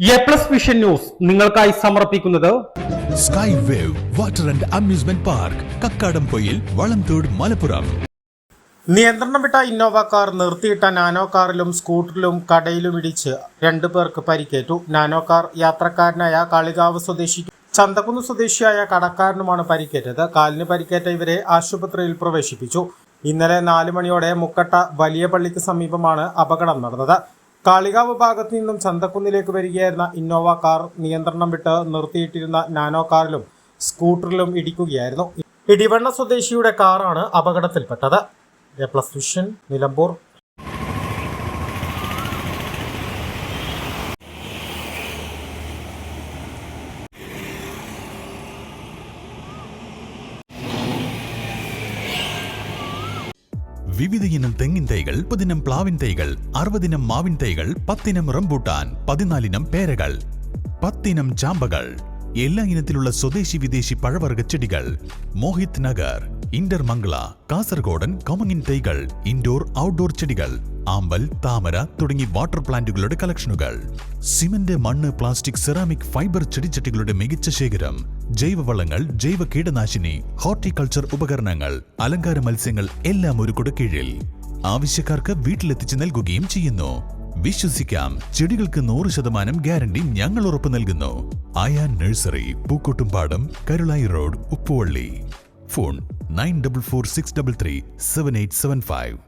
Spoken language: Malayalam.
എ പ്ലസ് വിഷൻ ന്യൂസ് നിങ്ങൾക്കായി സമർപ്പിക്കുന്നത് sky wave water and amusement park Kakkadampoyil Valamthode Malappuram നിയന്ത്രണം വിട്ട ഇന്നോവ കാർ നിർത്തിയിട്ട നാനോ കാറിലും സ്കൂട്ടറിലും കടയിലും ഇടിച്ച് രണ്ടു പേർക്ക് പരിക്കേറ്റു. നാനോ കാർ യാത്രക്കാരനായ കാളികാവ് സ്വദേശി ചന്തക്കുന്ന് സ്വദേശിയായ കടക്കാരനുമാണ് പരിക്കേറ്റത്. കാലിന് പരിക്കേറ്റ ഇവരെ ആശുപത്രിയിൽ പ്രവേശിപ്പിച്ചു. ഇന്നലെ നാല് മണിയോടെ മുക്കട്ട വലിയ പള്ളിക്ക് സമീപമാണ് അപകടം നടന്നത്. കാളികാവ് ഭാഗത്തു നിന്നും ചന്തക്കുന്നിലേക്ക് വരികയായിരുന്ന ഇന്നോവ കാർ നിയന്ത്രണം വിട്ട് നിർത്തിയിട്ടിരുന്ന നാനോ കാറിലും സ്കൂട്ടറിലും ഇടിക്കുകയായിരുന്നു. ഇടിവണ്ണ സ്വദേശിയുടെ കാറാണ് അപകടത്തിൽപ്പെട്ടത്. A plus vision Nilambur. Vividh இனம் தெங்கின் தைகள் முப்பதினம் பிளாவின் தைகள் அறுபதினம் மாவின் தைகள் பத்தினம் ரம்பூட்டான் பதினாலினம் பேரகள் பத்தினம் ஜாம்பகள் எல்லா இனத்திலுள்ள சுதேசி விதேசி பழவர்க்க செடிகள். மோஹித் நகர் இண்டர் மங்களா காசர்கோடன் கமங்கின் தைகள் இண்டோர் அவுட்டோர் செடிகள். ആമ്പൽ താമര തുടങ്ങി വാട്ടർ പ്ലാന്റുകളുടെ കളക്ഷനുകൾ. സിമന്റ് മണ്ണ് പ്ലാസ്റ്റിക് സെറാമിക് ഫൈബർ ചെടിച്ചട്ടികളുടെ മികച്ച ശേഖരം ജൈവവളങ്ങൾ ജൈവ കീടനാശിനി ഹോർട്ടിക്കൾച്ചർ ഉപകരണങ്ങൾ അലങ്കാര മത്സ്യങ്ങൾ എല്ലാം ഒരു കുടക്കീഴിൽ ആവശ്യക്കാർക്ക് വീട്ടിലെത്തിച്ച് നൽകുകയും ചെയ്യുന്നു. വിശ്വസിക്കാം ചെടികൾക്ക് നൂറ് ശതമാനം ഗ്യാരണ്ടി ഞങ്ങൾ ഉറപ്പു നൽകുന്നു. Ayaan nursery Pookkottumpadam Karulai road Uppuvalli. Phone nine double four six double three seven eight seven five.